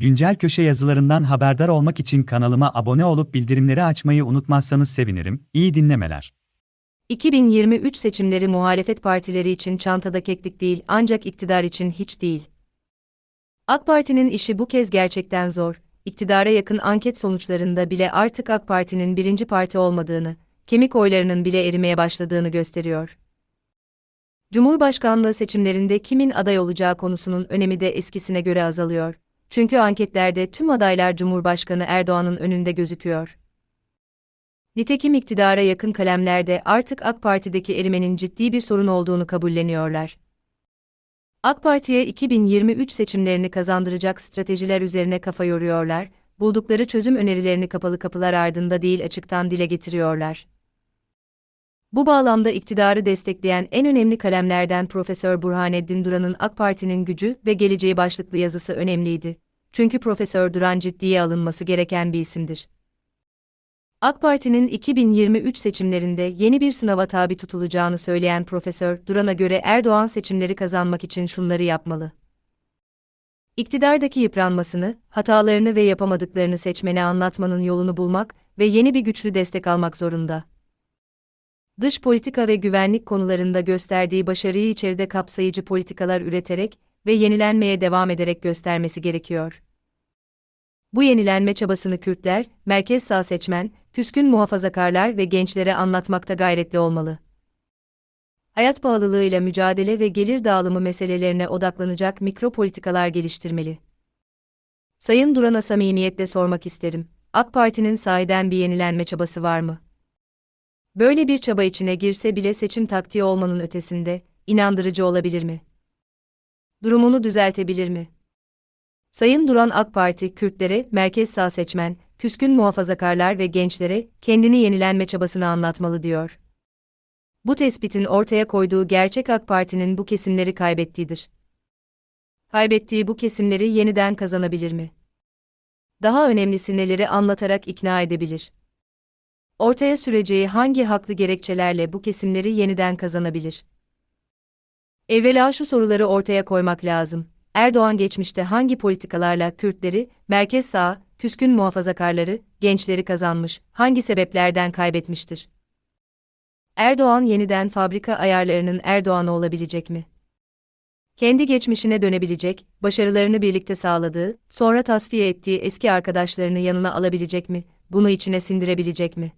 Güncel köşe yazılarından haberdar olmak için kanalıma abone olup bildirimleri açmayı unutmazsanız sevinirim. İyi dinlemeler. 2023 seçimleri muhalefet partileri için çantada keklik değil ancak iktidar için hiç değil. AK Parti'nin işi bu kez gerçekten zor. İktidara yakın anket sonuçlarında bile artık AK Parti'nin birinci parti olmadığını, kemik oylarının bile erimeye başladığını gösteriyor. Cumhurbaşkanlığı seçimlerinde kimin aday olacağı konusunun önemi de eskisine göre azalıyor. Çünkü anketlerde tüm adaylar Cumhurbaşkanı Erdoğan'ın önünde gözüküyor. Nitekim iktidara yakın kalemlerde artık AK Parti'deki erimenin ciddi bir sorun olduğunu kabulleniyorlar. AK Parti'ye 2023 seçimlerini kazandıracak stratejiler üzerine kafa yoruyorlar, buldukları çözüm önerilerini kapalı kapılar ardında değil açıktan dile getiriyorlar. Bu bağlamda iktidarı destekleyen en önemli kalemlerden Profesör Burhaneddin Duran'ın AK Parti'nin gücü ve geleceği başlıklı yazısı önemliydi. Çünkü Profesör Duran ciddiye alınması gereken bir isimdir. AK Parti'nin 2023 seçimlerinde yeni bir sınava tabi tutulacağını söyleyen Profesör Duran'a göre Erdoğan seçimleri kazanmak için şunları yapmalı. İktidardaki yıpranmasını, hatalarını ve yapamadıklarını seçmene anlatmanın yolunu bulmak ve yeni bir güçlü destek almak zorunda. Dış politika ve güvenlik konularında gösterdiği başarıyı içeride kapsayıcı politikalar üreterek ve yenilenmeye devam ederek göstermesi gerekiyor. Bu yenilenme çabasını Kürtler, merkez sağ seçmen, küskün muhafazakarlar ve gençlere anlatmakta gayretli olmalı. Hayat pahalılığıyla mücadele ve gelir dağılımı meselelerine odaklanacak mikro politikalar geliştirmeli. Sayın Duran'a samimiyetle sormak isterim. AK Parti'nin sahiden bir yenilenme çabası var mı? Böyle bir çaba içine girse bile seçim taktiği olmanın ötesinde, inandırıcı olabilir mi? Durumunu düzeltebilir mi? Sayın Duran AK Parti, Kürtlere, merkez sağ seçmen, küskün muhafazakarlar ve gençlere kendini yenilenme çabasını anlatmalı diyor. Bu tespitin ortaya koyduğu gerçek AK Parti'nin bu kesimleri kaybettiğidir. Kaybettiği bu kesimleri yeniden kazanabilir mi? Daha önemlisi neleri anlatarak ikna edebilir? Ortaya süreceği hangi haklı gerekçelerle bu kesimleri yeniden kazanabilir? Evvela şu soruları ortaya koymak lazım. Erdoğan geçmişte hangi politikalarla Kürtleri, merkez sağ, küskün muhafazakarları, gençleri kazanmış, hangi sebeplerden kaybetmiştir? Erdoğan yeniden fabrika ayarlarının Erdoğan'ı olabilecek mi? Kendi geçmişine dönebilecek, başarılarını birlikte sağladığı, sonra tasfiye ettiği eski arkadaşlarını yanına alabilecek mi, bunu içine sindirebilecek mi?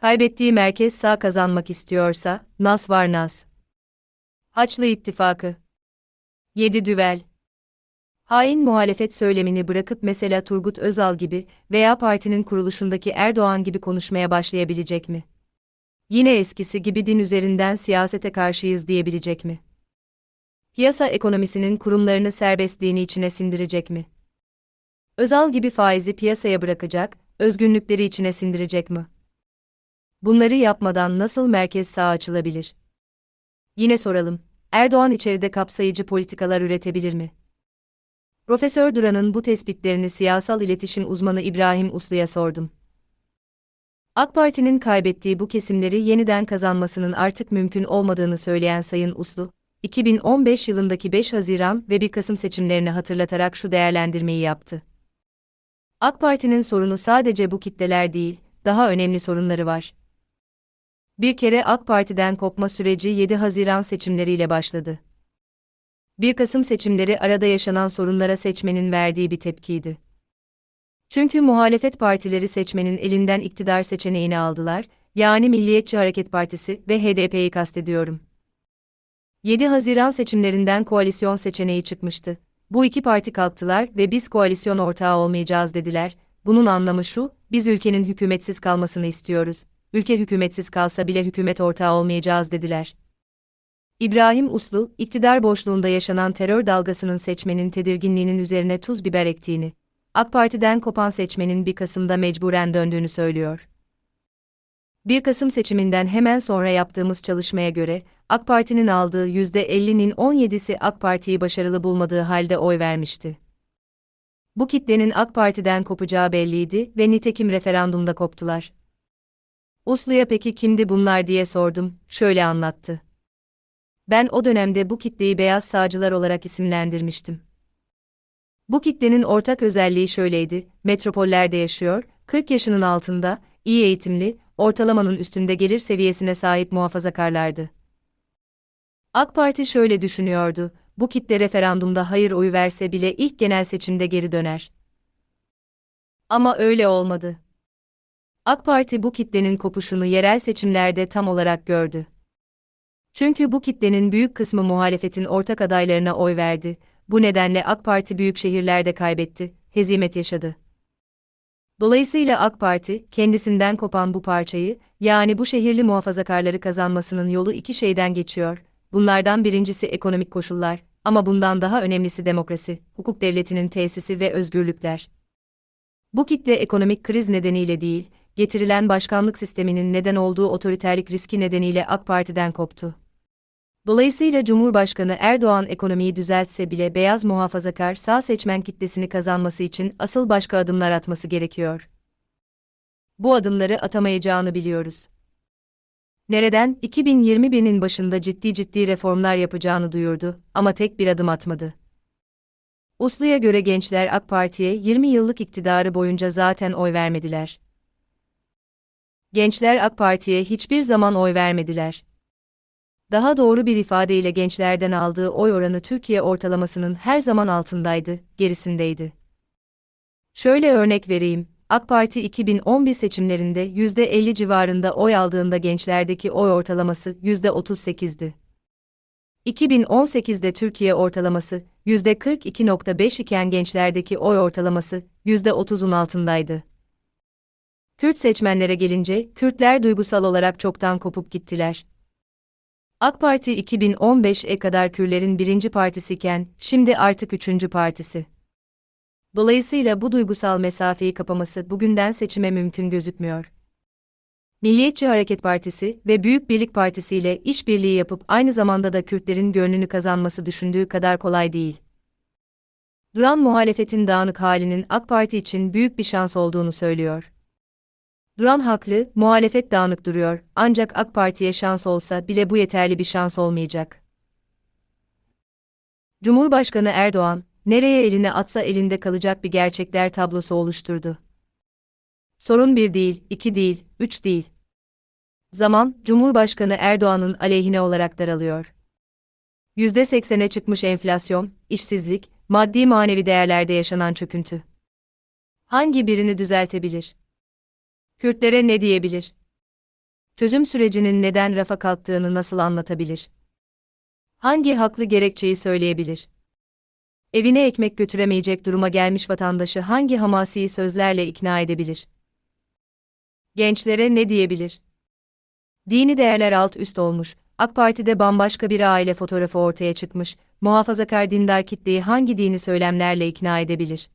Kaybettiği merkez sağ kazanmak istiyorsa, nas var nas. Haçlı İttifakı 7 düvel. Hain muhalefet söylemini bırakıp mesela Turgut Özal gibi veya partinin kuruluşundaki Erdoğan gibi konuşmaya başlayabilecek mi? Yine eskisi gibi din üzerinden siyasete karşıyız diyebilecek mi? Piyasa ekonomisinin kurumlarını serbestliğini içine sindirecek mi? Özal gibi faizi piyasaya bırakacak, özgünlükleri içine sindirecek mi? Bunları yapmadan nasıl merkez sağ açılabilir? Yine soralım, Erdoğan içeride kapsayıcı politikalar üretebilir mi? Profesör Duran'ın bu tespitlerini siyasal iletişim uzmanı İbrahim Uslu'ya sordum. AK Parti'nin kaybettiği bu kesimleri yeniden kazanmasının artık mümkün olmadığını söyleyen Sayın Uslu, 2015 yılındaki 5 Haziran ve 1 Kasım seçimlerini hatırlatarak şu değerlendirmeyi yaptı. AK Parti'nin sorunu sadece bu kitleler değil, daha önemli sorunları var. Bir kere AK Parti'den kopma süreci 7 Haziran seçimleriyle başladı. 1 Kasım seçimleri arada yaşanan sorunlara seçmenin verdiği bir tepkiydi. Çünkü muhalefet partileri seçmenin elinden iktidar seçeneğini aldılar, yani Milliyetçi Hareket Partisi ve HDP'yi kastediyorum. 7 Haziran seçimlerinden koalisyon seçeneği çıkmıştı. Bu iki parti kalktılar ve biz koalisyon ortağı olmayacağız dediler. Bunun anlamı şu, biz ülkenin hükümetsiz kalmasını istiyoruz. Ülke hükümetsiz kalsa bile hükümet ortağı olmayacağız dediler. İbrahim Uslu, iktidar boşluğunda yaşanan terör dalgasının seçmenin tedirginliğinin üzerine tuz biber ektiğini, AK Parti'den kopan seçmenin 1 Kasım'da mecburen döndüğünü söylüyor. 1 Kasım seçiminden hemen sonra yaptığımız çalışmaya göre, AK Parti'nin aldığı %50'nin 17'si AK Parti'yi başarılı bulmadığı halde oy vermişti. Bu kitlenin AK Parti'den kopacağı belliydi ve nitekim referandumda koptular. Uslu'ya peki kimdi bunlar diye sordum, şöyle anlattı. Ben o dönemde bu kitleyi beyaz sağcılar olarak isimlendirmiştim. Bu kitlenin ortak özelliği şöyleydi, metropollerde yaşıyor, 40 yaşının altında, iyi eğitimli, ortalamanın üstünde gelir seviyesine sahip muhafazakarlardı. AK Parti şöyle düşünüyordu, bu kitle referandumda hayır oyu verse bile ilk genel seçimde geri döner. Ama öyle olmadı. AK Parti bu kitlenin kopuşunu yerel seçimlerde tam olarak gördü. Çünkü bu kitlenin büyük kısmı muhalefetin ortak adaylarına oy verdi. Bu nedenle AK Parti büyük şehirlerde kaybetti, hezimet yaşadı. Dolayısıyla AK Parti, kendisinden kopan bu parçayı, yani bu şehirli muhafazakarları kazanmasının yolu iki şeyden geçiyor. Bunlardan birincisi ekonomik koşullar, ama bundan daha önemlisi demokrasi, hukuk devletinin tesisi ve özgürlükler. Bu kitle ekonomik kriz nedeniyle değil, getirilen başkanlık sisteminin neden olduğu otoriterlik riski nedeniyle AK Parti'den koptu. Dolayısıyla Cumhurbaşkanı Erdoğan ekonomiyi düzeltse bile beyaz muhafazakar sağ seçmen kitlesini kazanması için asıl başka adımlar atması gerekiyor. Bu adımları atamayacağını biliyoruz. Nereden 2021'nin başında ciddi ciddi reformlar yapacağını duyurdu ama tek bir adım atmadı. Uslu'ya göre gençler AK Parti'ye 20 yıllık iktidarı boyunca zaten oy vermediler. Gençler AK Parti'ye hiçbir zaman oy vermediler. Daha doğru bir ifadeyle gençlerden aldığı oy oranı Türkiye ortalamasının her zaman altındaydı, gerisindeydi. Şöyle örnek vereyim, AK Parti 2011 seçimlerinde %50 civarında oy aldığında gençlerdeki oy ortalaması %38'di. 2018'de Türkiye ortalaması %42.5 iken gençlerdeki oy ortalaması %30'un altındaydı. Kürt seçmenlere gelince, Kürtler duygusal olarak çoktan kopup gittiler. AK Parti 2015'e kadar Kürlerin birinci partisiyken, şimdi artık üçüncü partisi. Dolayısıyla bu duygusal mesafeyi kapaması bugünden seçime mümkün gözükmüyor. Milliyetçi Hareket Partisi ve Büyük Birlik Partisi ile işbirliği yapıp aynı zamanda da Kürtlerin gönlünü kazanması düşündüğü kadar kolay değil. Duran muhalefetin dağınık halinin AK Parti için büyük bir şans olduğunu söylüyor. Duran haklı, muhalefet dağınık duruyor, ancak AK Parti'ye şans olsa bile bu yeterli bir şans olmayacak. Cumhurbaşkanı Erdoğan, nereye elini atsa elinde kalacak bir gerçekler tablosu oluşturdu. Sorun bir değil, iki değil, üç değil. Zaman, Cumhurbaşkanı Erdoğan'ın aleyhine olarak daralıyor. %80'e çıkmış enflasyon, işsizlik, maddi manevi değerlerde yaşanan çöküntü. Hangi birini düzeltebilir? Kürtlere ne diyebilir? Çözüm sürecinin neden rafa kalktığını nasıl anlatabilir? Hangi haklı gerekçeyi söyleyebilir? Evine ekmek götüremeyecek duruma gelmiş vatandaşı hangi hamasi sözlerle ikna edebilir? Gençlere ne diyebilir? Dini değerler alt üst olmuş, AK Parti'de bambaşka bir aile fotoğrafı ortaya çıkmış, muhafazakar dindar kitleyi hangi dini söylemlerle ikna edebilir?